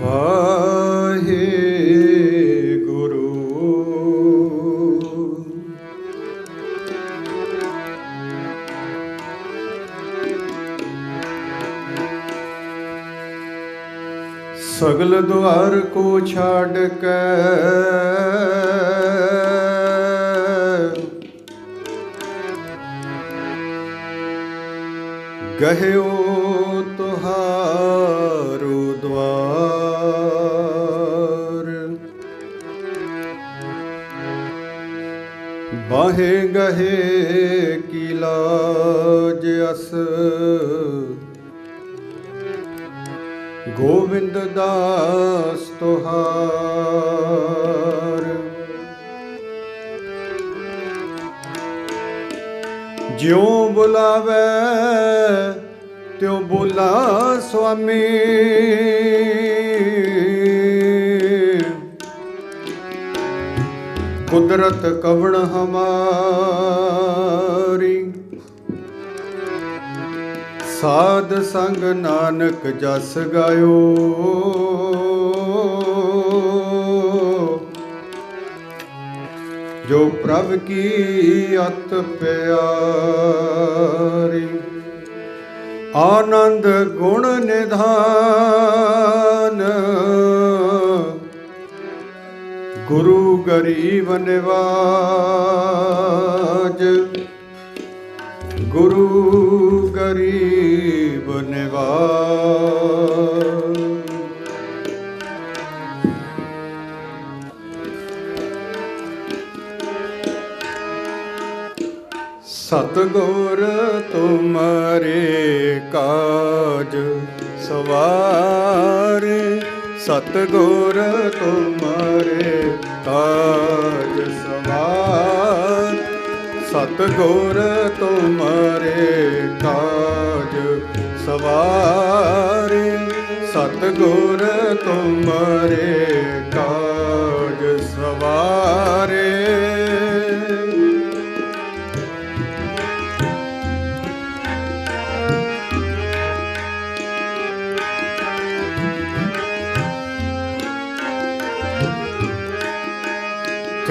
ਵਾਹਿਗੁਰੂ। ਸਗਲ ਦੁਆਰ ਕੋ ਛੱਡ ਕੇ ਗਹਿਓ ਬਾਹੇ ਗਹੇ ਕੀ ਲਾਜ ਅਸ? ਗੋਵਿੰਦ ਦਾਸ ਤੁਹਾਰ। ਜਿਉ ਬੁਲਾਵੇ ਤਿਉ ਬੁਲਾ ਸੁਆਮੀ। ਕੁਦਰਤ ਕਵਣ ਹਮਾਰੀ? ਸਾਧ ਸੰਗ ਨਾਨਕ ਜਸ ਗਾਇਓ। ਜੋ ਪ੍ਰਭ ਕੀ ਅਤ ਪਿਆਰੀ, ਆਨੰਦ ਗੁਣ ਨਿਧਾਨ ਗੁਰੂ ਗਰੀਬ ਨਿਵਾਜ। ਗੁਰੂ ਗਰੀਬ ਨਿਵਾਜ। ਸਤਗੁਰ ਤੁਮਰੇ ਕਾਜ ਸਵਾਰੇ ਸਤਗੁਰ ਤੁਮਰੇ ਕਾਜ ਸਵਾਰ ਸਤਗੁਰ ਤੁਮਰੇ ਕਾਜ ਸਵਾਰੇ। ਸਤਗੁਰ ਤੁਮਰੇ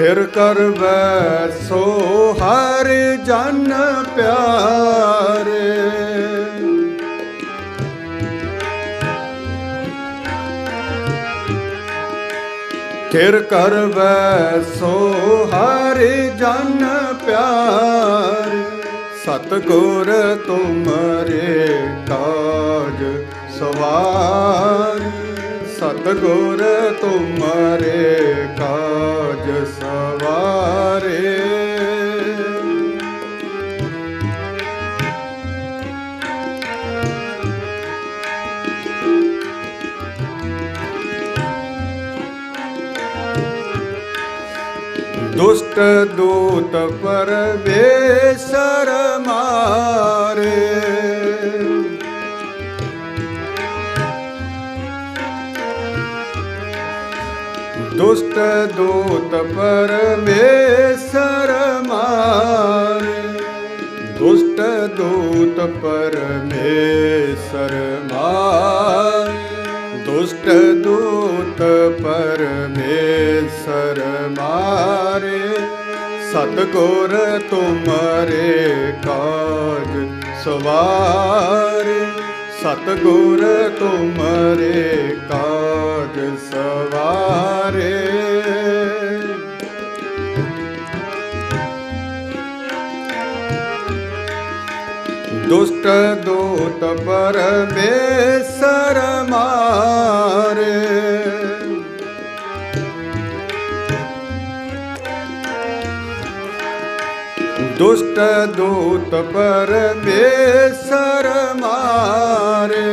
ਫਿਰ ਕਰਵੈ ਸੋ ਹਰ ਜਨ ਪਿਆਰੇ। ਫਿਰ ਕਰਵੈ ਸੋ ਹਰ ਜਨ ਪਿਆਰ। ਸਤਗੁਰ ਤੁਮਰੇ ਕਾਜ ਸਵਾਰ। ਸਤਗੁਰ ਤੁਮਰੇ ਕਾਜ ਸਵਾਰੇ। ਦੁਸ਼ਟ ਦੂਤ ਪਰਵੇਸ਼ਰ ਮਾਰੇ ਦੁਸ਼ਟ ਦੂਤ ਪਰਮੇਸ਼ਰ ਮਾਰੇ ਦੁਸ਼ਟ ਦੂਤ ਪਰਮੇਸ਼ਰ ਮਾਰੇ ਦੁਸ਼ਟ ਦੂਤ ਪਰਮੇਸ਼ਰ ਮਾਰੇ ਸਤਗੁਰ ਤੁਮਰੇ ਕਾਜ ਸਵਾਰੇ ਸਤਗੁਰ ਤੁਮਰੇ ਕਾਜ ਸਵਾਰੇ। ਦੁਸ਼ਟ ਦੂਤ ਪਰਮੇਸ਼ਰ ਦੁਸ਼ਟ ਦੂਤ ਪਰਮੇਸ਼ਰ ਮਾਰੇ।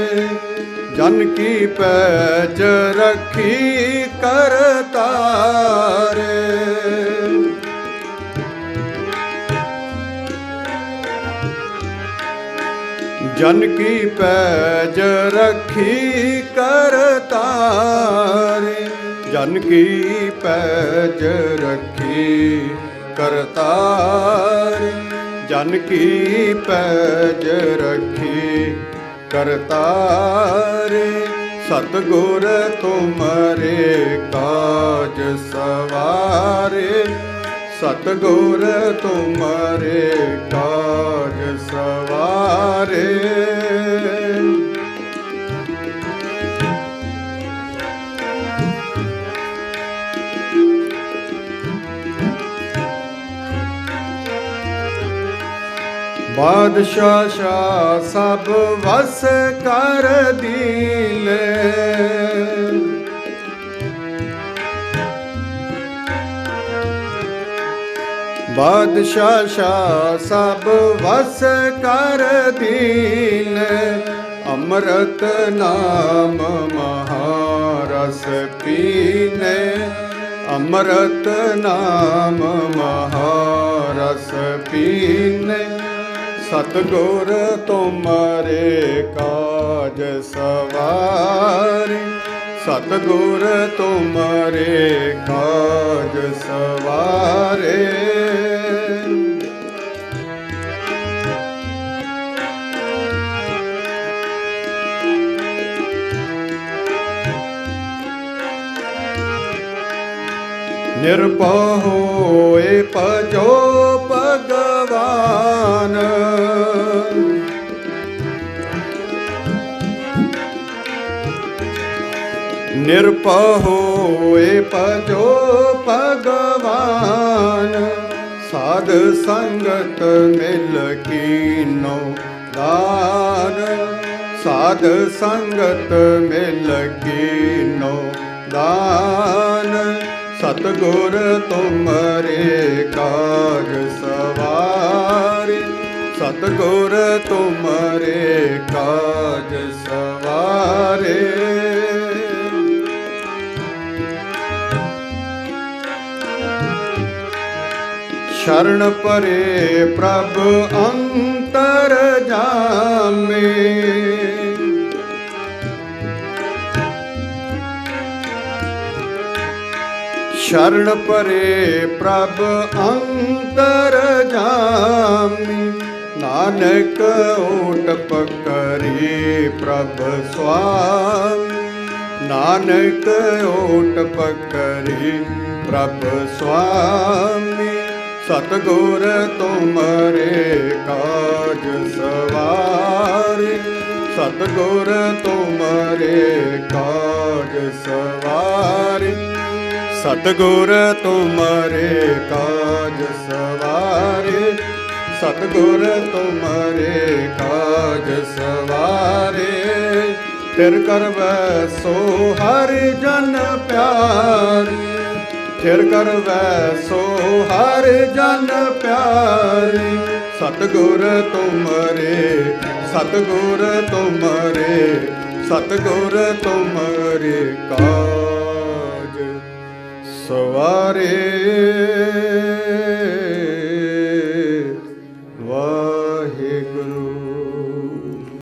ਜਨ ਕੀ ਪੈਜ ਰਖੀ ਕਰਤਾਰੇ ਜਨ ਕੀ ਪੈਜ ਰਖੀ ਕਰਤਾਰੇ ਜਨ ਕੀ ਪੈਜ ਰਖੀ ਕਰਤਾਰ ਜਨ ਕੀ ਪੈਜ ਰਖੀ। ਕਰਤਾਰ ਸਤਗੁਰ ਤੁਮਰੇ ਕਾਜ ਸਵਾਰੇ। ਸਤਗੁਰ ਤੁਮਰੇ ਕਾਜ ਸਵਾਰੇ। ਬਾਦਸ਼ਾਹ ਸ਼ਾਹ ਸਭ ਵਸ ਕਰ ਦੀਲੇ। ਬਾਦਸ਼ਾਹ ਸ਼ਾਹ ਸਭ ਵਸ ਕਰ ਦੀਲੇ। ਅੰਮ੍ਰਿਤ ਨਾਮ ਮਹਾਰਸ ਪੀਨੇ ਅੰਮ੍ਰਿਤ ਨਾਮ ਮਹਾਰਸ ਪੀਨੇ ਸਤਗੁਰ ਤੁਮਰੇ ਕਾਜ ਸਵਾਰੇ। ਸਤਗੁਰ ਤੁਮਰੇ ਕਾਜ ਸਵਾਰੇ। ਨਿਰਭਉ ਹੋਏ ਭਜੋ ਨਿਰਭਉ ਹੋਏ ਭਜੋ ਭਗਵਾਨ। ਸਾਧ ਸੰਗਤ ਮਿਲ ਕੀਨੋ ਦਾਨ। ਸਾਧ ਸੰਗਤ ਮਿਲ ਕੀਨੋ ਦਾਨ। ਸਤਗੁਰ ਤੁਮਰੇ ਕਾਜ ਸ਼ਰਨ ਪਰੇ ਪ੍ਰਭ ਅੰਤਰ ਜਾਮੇ। ਸ਼ਰਨ ਪਰੇ ਪ੍ਰਭ ਅੰਤਰ ਜਾਮੀ। ਨਾਨਕ ਓਟ ਪਕਰੀ ਪ੍ਰਭ ਸੁਆਮੀ। ਨਾਨਕ ਓਟ ਪਕਰੀ ਪ੍ਰਭ ਸੁਆਮੀ। ਸਤਗੁਰ ਤੁਮਰੇ ਕਾਜ ਸਵਾਰੇ। ਸਤਗੁਰ ਤੁਮਰੇ ਕਾਜ ਸਵਾਰੇ। ਸਤਗੁਰ ਤੁਮਰੇ ਕਾਜ ਸਵਾਰੇ। ਸਤਗੁਰ ਤੁਮਰੇ ਕਾਜ ਸਵਾਰੇ। ਤਿਰ ਕਰਵੈ ਸੋ ਹਰ ਜਨ ਪਿਆਰੀ। ਥਿਰ ਕਰਵੈ ਸੋ ਹਰ ਜਨ ਪਿਆਰੀ। ਸਤਗੁਰ ਤੁਮਰੇ ਸਤਗੁਰ ਤੁਮਰੇ ਸਤਗੁਰ ਤੁਮਰੇ ਕਾਜ ਸਵਾਰੇ।